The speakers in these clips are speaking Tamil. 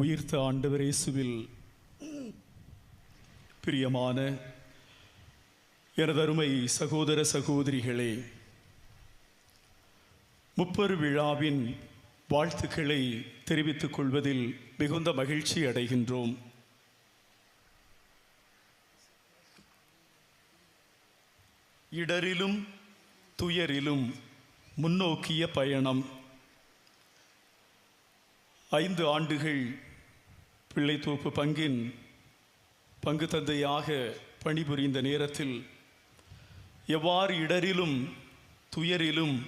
உயிர்த்த ஆண்டவர் இயேசுவில் பிரியமான எனதருமை சகோதர சகோதரிகளே முப்பெரு விழாவின் வாழ்த்துக்களை தெரிவித்துக் கொள்வதில் மிகுந்த மகிழ்ச்சி அடைகின்றோம். இடரிலும் துயரிலும் முன்னோக்கிய பயணம் ஐந்து ஆண்டுகள் பிள்ளைத்தோப்பு பங்கின் பங்கு தந்தையாக பணிபுரிந்த நேரத்தில் எவ்வாறு இடரிலும் துயரிலும்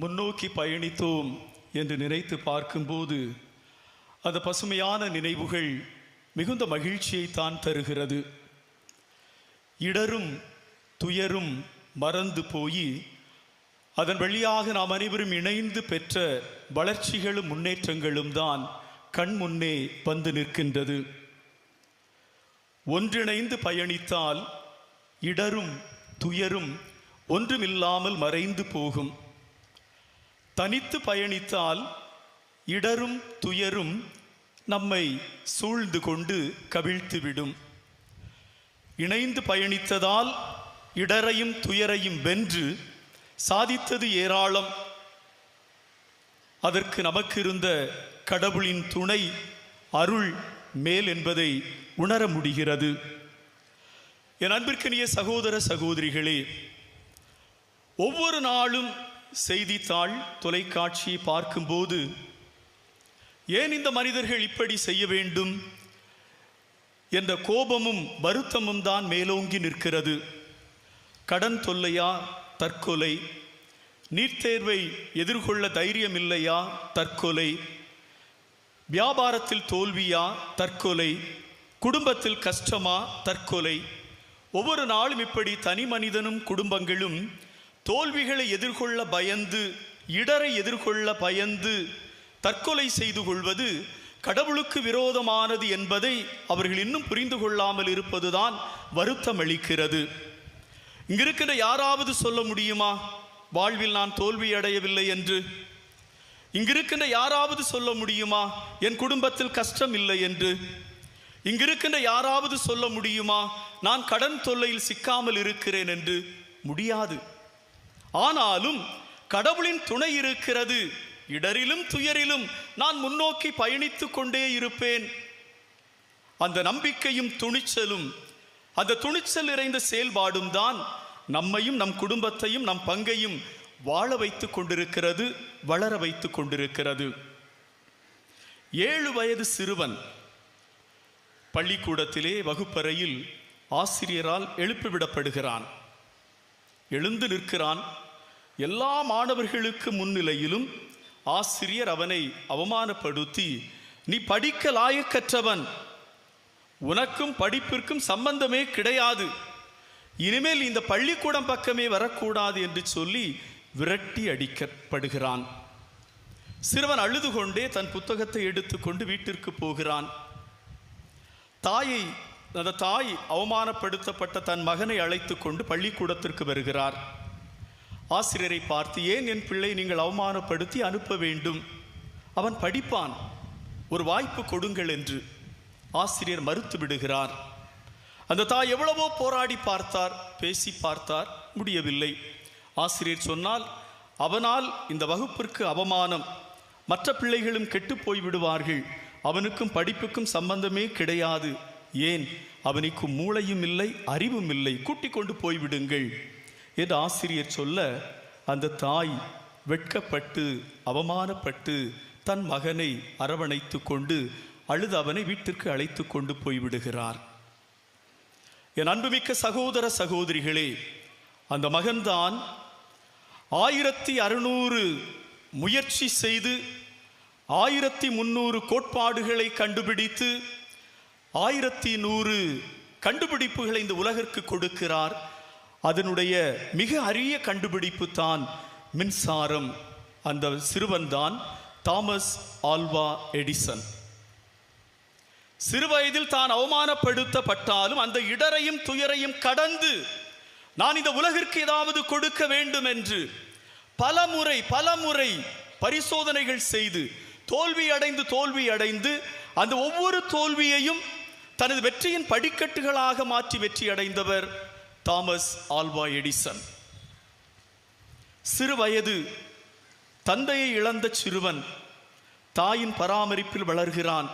முன்னோக்கி பயணித்தோம் என்று நினைத்து பார்க்கும்போது அந்த பசுமையான நினைவுகள் மிகுந்த மகிழ்ச்சியை தான் தருகிறது. இடரும் துயரும் மறந்து போய் அதன் வழியாக நாம் அனைவரும் இணைந்து பெற்ற வளர்ச்சிகளும் முன்னேற்றங்களும் தான் கண் முன்னே வந்து நிற்கின்றது. ஒன்றிணைந்து பயணித்தால் இடரும் துயரும் ஒன்றுமில்லாமல் மறைந்து போகும். தனித்து பயணித்தால் இடரும் துயரும் நம்மை சூழ்ந்து கொண்டு கவிழ்த்துவிடும் இணைந்து பயணித்ததால் இடரையும் துயரையும் வென்று சாதித்தது ஏராளம். அதற்கு நமக்கு இருந்த கடவுளின் துணை அருள் மேல் என்பதை உணர முடிகிறது. என் அன்பிற்கினிய சகோதர சகோதரிகளே ஒவ்வொரு நாளும் செய்தித்தாள் தொலைக்காட்சியை பார்க்கும்போது ஏன் இந்த மனிதர்கள் இப்படி செய்ய வேண்டும்? என்ற கோபமும் வருத்தமும் தான் மேலோங்கி நிற்கிறது. கடன் தொல்லையா? தற்கொலை. நீட் தேர்வை எதிர்கொள்ள தைரியம் இல்லையா? தற்கொலை. வியாபாரத்தில் தோல்வியா தற்கொலை. குடும்பத்தில் கஷ்டமா தற்கொலை. ஒவ்வொரு நாளும் இப்படி தனி மனிதனும் குடும்பங்களும் தோல்விகளை எதிர்கொள்ள பயந்து இடரை எதிர்கொள்ள பயந்து தற்கொலை செய்து கொள்வது கடவுளுக்கு விரோதமானது என்பதை அவர்கள் இன்னும் புரிந்து கொள்ளாமல் இருப்பதுதான் வருத்தம் அளிக்கிறது. இங்கிருக்கிற யாராவது சொல்ல முடியுமா? வாழ்வில் நான் தோல்வி அடையவில்லை என்று. இங்கிருக்கின்ற யாராவது சொல்ல முடியுமா? என் குடும்பத்தில் கஷ்டம் இல்லை என்று. இங்கிருக்கின்ற யாராவது சொல்ல முடியுமா? நான் கடன் தொல்லையில் சிக்காமல் இருக்கிறேன் என்று. முடியாது. ஆனாலும் கடவுளின் துணை இருக்கிறது. இடரிலும் துயரிலும் நான் முன்னோக்கி பயணித்து கொண்டே இருப்பேன். அந்த நம்பிக்கையும் துணிச்சலும் அந்த துணிச்சல் நிறைந்த செயல்பாடும் தான் நம்மையும் நம் குடும்பத்தையும் நம் பங்கையும் வாழ வைத்து கொண்டிருக்கிறது வளர வைத்து கொண்டிருக்கிறது. ஏழு வயது சிறுவன் பள்ளிக்கூடத்திலே வகுப்பறையில் ஆசிரியரால் எழுப்பிவிடப்படுகிறான் எழுந்து நிற்கிறான். எல்லா மாணவர்களுக்கு முன்னிலையிலும் ஆசிரியர் அவனை அவமானப்படுத்தி நீ படிக்க லாயக்கற்றவன். உனக்கும் படிப்பிற்கும் சம்பந்தமே கிடையாது. இனிமேல் இந்த பள்ளிக்கூடம் பக்கமே வரக்கூடாது என்று சொல்லி விரட்டி அடிக்கப்படுகிறான். சிறுவன் அழுது கொண்டே தன் புத்தகத்தை எடுத்துக்கொண்டு வீட்டிற்கு போகிறான். தாயை அந்த தாய் அவமானப்படுத்தப்பட்ட தன் மகனை அழைத்து கொண்டு பள்ளிக்கூடத்திற்கு வருகிறார். ஆசிரியரை பார்த்து ஏன் என் பிள்ளை நீங்கள் அவமானப்படுத்தி அனுப்ப வேண்டும்? அவன் படிப்பான். ஒரு வாய்ப்பு கொடுங்கள் என்று ஆசிரியர் மறுத்து விடுகிறார். அந்த தாய் எவ்வளவோ போராடி பார்த்தார் பேசி பார்த்தார் முடியவில்லை. ஆசிரியர் சொன்னால் அவனால் இந்த வகுப்பிற்கு அவமானம். மற்ற பிள்ளைகளும் கெட்டு போய் விடுவார்கள். அவனுக்கும் படிப்புக்கும் சம்பந்தமே கிடையாது. ஏன்? அவனுக்கு மூளையும் இல்லை அறிவும் இல்லை. கூட்டிக் கொண்டு போய்விடுங்கள் என்று ஆசிரியர் சொல்ல அந்த தாய் வெட்கப்பட்டு அவமானப்பட்டு தன் மகனை அரவணைத்து கொண்டு அழுது அவனை வீட்டிற்கு அழைத்து கொண்டு போய்விடுகிறார் என் அன்புமிக்க சகோதர சகோதரிகளே அந்த மகன்தான் ஆயிரத்தி அறுநூறு முயற்சி செய்து ஆயிரத்தி முன்னூறு கோட்பாடுகளை கண்டுபிடித்து ஆயிரத்தி நூறு கண்டுபிடிப்புகளை இந்த உலகிற்கு கொடுக்கிறார். அதனுடைய மிக அரிய கண்டுபிடிப்பு தான் மின்சாரம். அந்த சிறுவன் தான் தாமஸ் ஆல்வா எடிசன். சிறுவயதில் தான் அவமானப்படுத்தப்பட்டாலும் அந்த இடரையும் துயரையும் கடந்து நான் இந்த உலகிற்கு ஏதாவது கொடுக்க வேண்டும் என்று பல முறை பல முறை பரிசோதனைகள் செய்து தோல்வி அடைந்து தோல்வி அடைந்து அந்த ஒவ்வொரு தோல்வியையும் தனது வெற்றியின் படிக்கட்டுகளாக மாற்றி வெற்றி அடைந்தவர் தாமஸ் ஆல்வா எடிசன். சிறு வயது தந்தையை இழந்த சிறுவன் தாயின் பராமரிப்பில் வளர்கிறான்.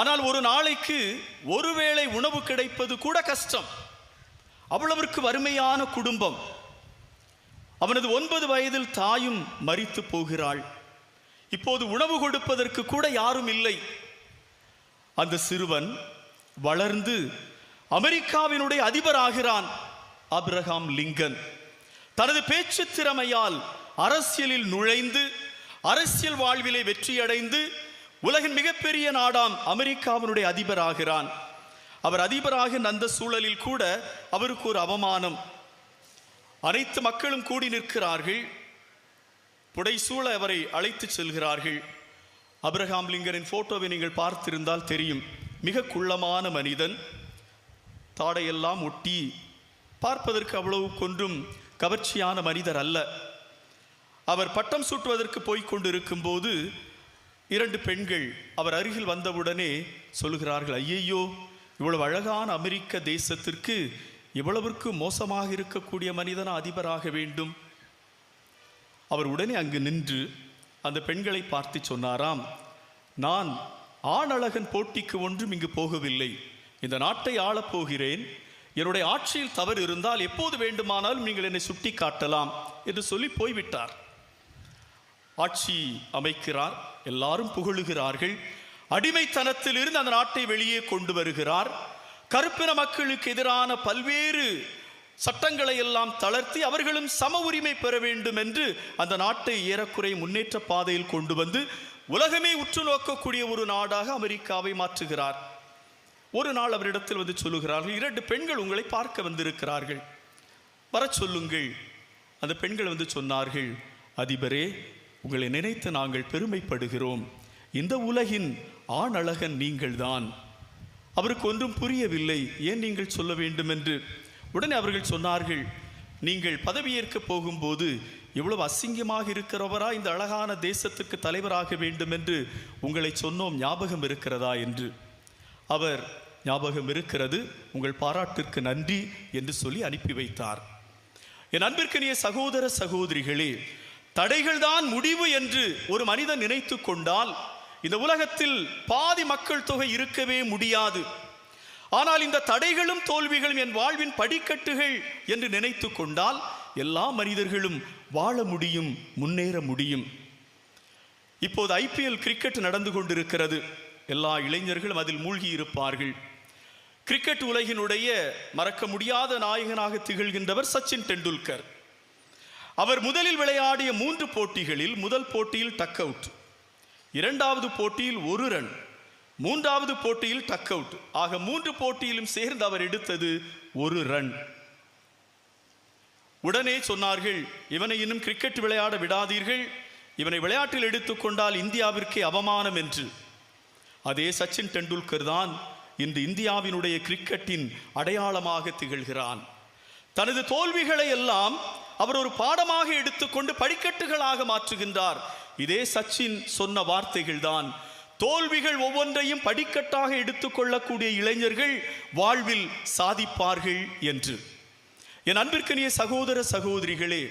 ஆனால் ஒரு நாளைக்கு ஒருவேளை உணவு கிடைப்பது கூட கஷ்டம். அவ்வளவிற்கு வறுமையான குடும்பம். அவனது ஒன்பது வயதில் தாயும் மறித்து போகிறாள். இப்போது உணவு கொடுப்பதற்கு கூட யாரும் இல்லை. அந்த சிறுவன் வளர்ந்து அமெரிக்காவினுடைய அதிபராகிறான் அப்ரஹாம் லிங்கன். தனது பேச்சு திறமையால் அரசியலில் நுழைந்து அரசியல் வாழ்விலே வெற்றியடைந்து உலகின் மிகப்பெரிய நாடாம் அமெரிக்காவினுடைய அதிபராகிறான். அவர் அதிபராக அந்த சூழலில் கூட அவருக்கு ஒரு அவமானம். அனைத்து மக்களும் கூடி நிற்கிறார்கள். புடைசூழ அவரை அழைத்து செல்கிறார்கள். அப்ரஹாம் லிங்கரின் போட்டோவை நீங்கள் பார்த்திருந்தால் தெரியும். மிக குள்ளமான மனிதன். தாடையெல்லாம் ஒட்டி பார்ப்பதற்கு அவ்வளவு கொன்றும் கவர்ச்சியான மனிதர் அல்ல. அவர் பட்டம் சூட்டுவதற்கு போய்கொண்டிருக்கும் போது இரண்டு பெண்கள் அவர் அருகில் வந்தவுடனே சொல்லுகிறார்கள் ஐயையோ இவ்வளவு அழகான அமெரிக்க தேசத்திற்கு இவ்வளவிற்கு மோசமாக இருக்கக்கூடிய மனிதன அதிபராக வேண்டும்? அவர் உடனே அங்கு நின்று அந்த பெண்களை பார்த்து சொன்னாராம் நான் ஆணழகன் போட்டிக்கு ஒன்றும் இங்கு போகவில்லை. இந்த நாட்டை ஆளப் போகிறேன் என்னுடைய ஆட்சியில் தவறு இருந்தால் எப்போது வேண்டுமானாலும் நீங்கள் என்னை சுட்டி காட்டலாம் என்று சொல்லி போய்விட்டார். ஆட்சி அமைக்கிறார் எல்லாரும் புகழுகிறார்கள். அடிமைத்தனத்திலிருந்து அந்த நாட்டை வெளியே கொண்டு வருகிறார். கருப்பின மக்களுக்கு எதிரான பல்வேறு சட்டங்களை எல்லாம் தளர்த்தி அவர்களும் சம உரிமை பெற வேண்டும் என்று அந்த நாட்டை ஏறக்குறை முன்னேற்ற பாதையில் கொண்டு வந்து உலகமே உற்று நோக்கக்கூடிய ஒரு நாடாக அமெரிக்காவை மாற்றுகிறார். ஒரு நாள் அவரிடத்தில் வந்து சொல்லுகிறார்கள் இரண்டு பெண்கள் உங்களை பார்க்க வந்திருக்கிறார்கள். வரச் சொல்லுங்கள். அந்த பெண்கள் வந்து சொன்னார்கள் அதிபரே உங்களை நினைத்து நாங்கள் பெருமைப்படுகிறோம். இந்த உலகின் ஆண் அழகன் நீங்கள்தான். அவருக்கு ஒன்றும் புரியவில்லை. ஏன் நீங்கள் சொல்ல வேண்டும் என்று உடனே அவர்கள் சொன்னார்கள் நீங்கள் பதவியேற்க போகும்போது இவ்வளவு அசிங்கமாக இருக்கிறவரா? இந்த அழகான தேசத்துக்கு தலைவராக வேண்டும் என்று உங்களை சொன்னோம். ஞாபகம் இருக்கிறதா? என்று. அவர் ஞாபகம் இருக்கிறது. உங்கள் பாராட்டிற்கு நன்றி என்று சொல்லி அனுப்பி வைத்தார். என் அன்பிற்கினிய சகோதர சகோதரிகளே தடைகள்தான் முடிவு என்று ஒரு மனிதன் நினைத்து கொண்டால் இந்த உலகத்தில் பாதி மக்கள் தொகை இருக்கவே முடியாது. ஆனால் இந்த தடைகளும் தோல்விகளும் என் வாழ்வின் படிக்கட்டுகள் என்று நினைத்து கொண்டால் எல்லா மனிதர்களும் வாழ முடியும் முன்னேற முடியும். இப்போது ஐபிஎல் கிரிக்கெட் நடந்து கொண்டிருக்கிறது. எல்லா இளைஞர்களும் அதில் மூழ்கி இருப்பார்கள். கிரிக்கெட் உலகினுடைய மறக்க முடியாத நாயகனாக திகழ்கின்றவர் சச்சின் டெண்டுல்கர். அவர் முதலில் விளையாடிய மூன்று போட்டிகளில் முதல் போட்டியில் டக் அவுட். இரண்டாவது போட்டியில் ஒரு ரன் மூன்றாவது போட்டியில் டக் அவுட். ஆக மூன்று போட்டியிலும் சேர்ந்து அவர் எடுத்தது ஒரு ரன். உடனே சொன்னார்கள் இவனை இன்னும் கிரிக்கெட் விளையாட விடாதீர்கள். இவனை விளையாட்டில் எடுத்துக்கொண்டால் இந்தியாவிற்கே அவமானம் என்று. அதே சச்சின் டெண்டுல்கர் தான் இன்று இந்தியாவினுடைய கிரிக்கெட்டின் அடையாளமாக திகழ்கிறான். தனது தோல்விகளை எல்லாம் அவர் ஒரு பாடமாக எடுத்துக்கொண்டு படிக்கட்டுகளாக மாற்றுகின்றார். இதே சச்சின் சொன்ன வார்த்தைகள் தான் தோல்விகள் ஒவ்வொன்றையும் படிக்கட்டாக எடுத்துக்கொள்ளக்கூடிய இளைஞர்கள் வாழ்வில் சாதிப்பார்கள் என்று. என் அன்பிற்கனிய சகோதர சகோதரிகளே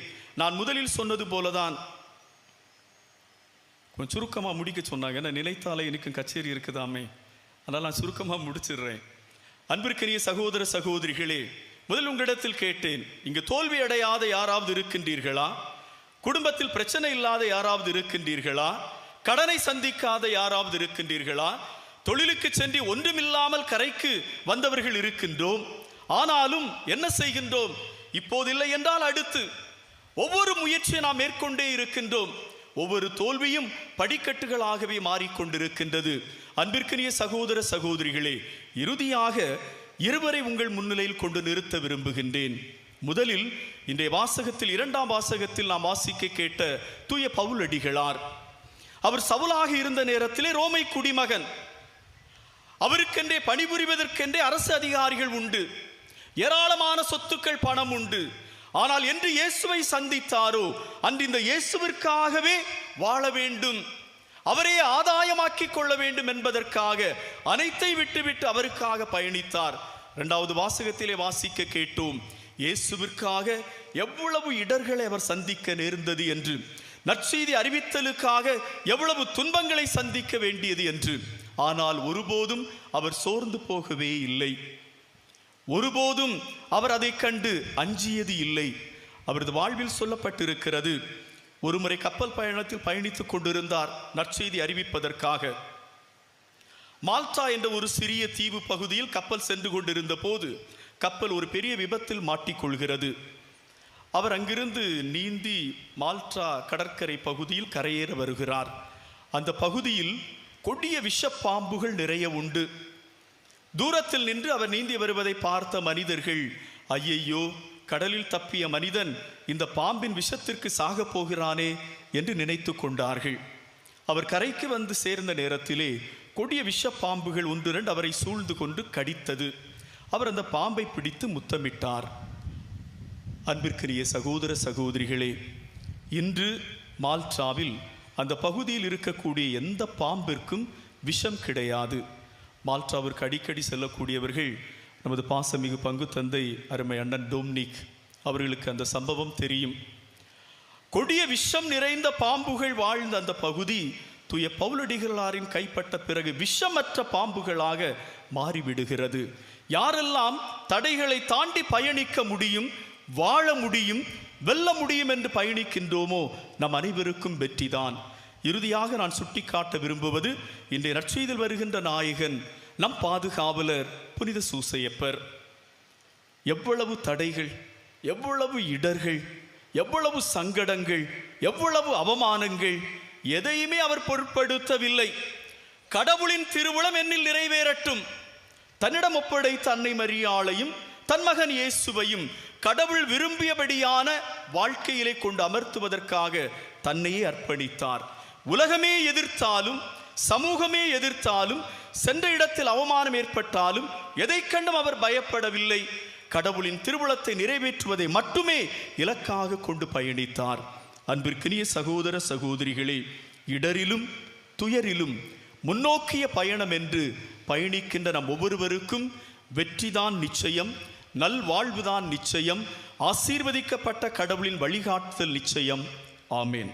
நான் முதலில் சொன்னது போலதான். கொஞ்சம் சுருக்கமாக முடிக்க சொன்னாங்க. ஏன்னா நினைத்தாலே எனக்கும் கச்சேரி இருக்குதாமே. அதனால் நான் சுருக்கமாக முடிச்சிடுறேன். அன்பிற்கரிய சகோதர சகோதரிகளே முதல் உங்களிடத்தில் கேட்டேன் இங்கு தோல்வி அடையாத யாராவது இருக்கின்றீர்களா? குடும்பத்தில் பிரச்சனை இல்லாத யாராவது இருக்கின்றீர்களா? கடனை சந்திக்காத யாராவது இருக்கின்றீர்களா? தொழிலுக்கு சென்று ஒன்றுமில்லாமல் கரைக்கு வந்தவர்கள் இருக்கின்றோம். ஆனாலும் என்ன செய்கின்றோம்? இப்போதில்லை என்றால் அடுத்து. ஒவ்வொரு முயற்சியை நாம் மேற்கொண்டே இருக்கின்றோம். ஒவ்வொரு தோல்வியும் படிக்கட்டுகளாகவே மாறிக்கொண்டிருக்கின்றது. அன்பிற்கினிய சகோதர சகோதரிகளே இறுதியாக இருவரை உங்கள் முன்னிலையில் கொண்டு நிறுத்த விரும்புகின்றேன். முதலில் இன்றைய வாசகத்தில் இரண்டாம் வாசகத்தில் நாம் வாசிக்க கேட்ட தூய பவுலடிகளார். அவர் சவுலாக இருந்த நேரத்திலே ரோமை குடிமகன். அவருக்கென்றே பணிபுரிவதற்கென்றே அரசு அதிகாரிகள் உண்டு. ஏராளமான சொத்துக்கள் பணம் உண்டு. ஆனால் என்று இயேசுவை சந்தித்தாரோ அன்று இந்த இயேசுவிற்காகவே வாழ வேண்டும். அவரே ஆதாயமாக்கிக் கொள்ள வேண்டும் என்பதற்காக அனைத்தை விட்டுவிட்டு அவருக்காக பயணித்தார். இரண்டாவது வாசகத்திலே வாசிக்க கேட்டோம். இயேசுவிற்காக எவ்வளவு இடர்களை அவர் சந்திக்க நேர்ந்தது என்று நற்செய்தி அறிவித்தலுக்காக எவ்வளவு துன்பங்களை சந்திக்க வேண்டியது என்று. ஆனால் ஒருபோதும் அவர் சோர்ந்து போகவே இல்லை. ஒருபோதும் அவர் அதை கண்டு அஞ்சியது இல்லை. அவரது வாழ்வில் சொல்லப்பட்டிருக்கிறது ஒருமுறை கப்பல் பயணத்தில் பயணித்துக் கொண்டிருந்தார் நற்செய்தி அறிவிப்பதற்காக. மால்டா என்ற ஒரு சிறிய தீவு பகுதியில் கப்பல் சென்று கொண்டிருந்த போது கப்பல் ஒரு பெரிய விபத்தில் மாட்டிக்கொள்கிறது. அவர் அங்கிருந்து நீந்தி மால்டா கடற்கரை பகுதியில் கரையேற வருகிறார். அந்த பகுதியில் கொடிய விஷப்பாம்புகள் நிறைய உண்டு. தூரத்தில் நின்று அவர் நீந்தி வருவதை பார்த்த மனிதர்கள் ஐயையோ கடலில் தப்பிய மனிதன் இந்த பாம்பின் விஷத்திற்கு சாகப் போகிறானே என்று நினைத்து கொண்டார்கள். அவர் கரைக்கு வந்து சேர்ந்த நேரத்திலே கொடிய விஷப்பாம்புகள் ஒன்றிரண்டு அவரை சூழ்ந்து கொண்டு கடித்தது. அவர் அந்த பாம்பை பிடித்து முத்தமிட்டார். அன்பிற்குரிய சகோதர சகோதரிகளே இன்று மால்டாவில் அந்த பகுதியில் இருக்கக்கூடிய எந்த பாம்பிற்கும் விஷம் கிடையாது. மால்டாவிற்கு அடிக்கடி செல்லக்கூடியவர்கள் நமது பாசமிகு பங்கு தந்தை அருமை அண்ணன் டோம்னிக் அவர்களுக்கு அந்த சம்பவம் தெரியும். கொடிய விஷம் நிறைந்த பாம்புகள் வாழ்ந்த அந்த பகுதி தூய பவுலடிகளாரின் கைப்பட்ட பிறகு விஷமற்ற பாம்புகளாக மாறிவிடுகிறது. யாரெல்லாம் தடைகளை தாண்டி பயணிக்க முடியும் வாழ முடியும் வெல்ல முடியும் என்று பயணிக்கின்றோமோ நம் அனைவருக்கும் வெற்றிதான். இறுதியாக நான் சுட்டிக்காட்ட விரும்புவது இன்றைய நற்செய்தில் வருகின்ற நாயகன் நம் பாதுகாவலர் புனித சூசையப்பர் எவ்வளவு தடைகள் எவ்வளவு இடர்கள் எவ்வளவு சங்கடங்கள் எவ்வளவு அவமானங்கள் எதையுமே அவர் பொருட்படுத்தவில்லை. கடவுளின் திருவுளம் என்னில் நிறைவேறட்டும். தன்னிடம் ஒப்படைத்த அன்னை மரியாளையும் தன் மகன் இயேசுவையும் கடவுள் விரும்பியபடியான வாழ்க்கையிலே கொண்டு அமர்த்துவதற்காக தன்னையே அர்ப்பணித்தார். உலகமே எதிர்த்தாலும் சமூகமே எதிர்த்தாலும் சென்ற இடத்தில் அவமானம் ஏற்பட்டாலும் எதை கண்டும் அவர் பயப்படவில்லை. கடவுளின் திருவுளத்தை நிறைவேற்றுவதை மட்டுமே இலக்காக கொண்டு பயணித்தார். அன்பிற்கினிய சகோதர சகோதரிகளே இடரிலும் துயரிலும் முன்னோக்கிய பயணம் என்று பயணிக்கின்ற நம் ஒவ்வொருவருக்கும் வெற்றிதான் நிச்சயம் நல்வாழ்வுதான் நிச்சயம் ஆசீர்வதிக்கப்பட்ட கடவுளின் வழிகாட்டுதல் நிச்சயம். ஆமேன்.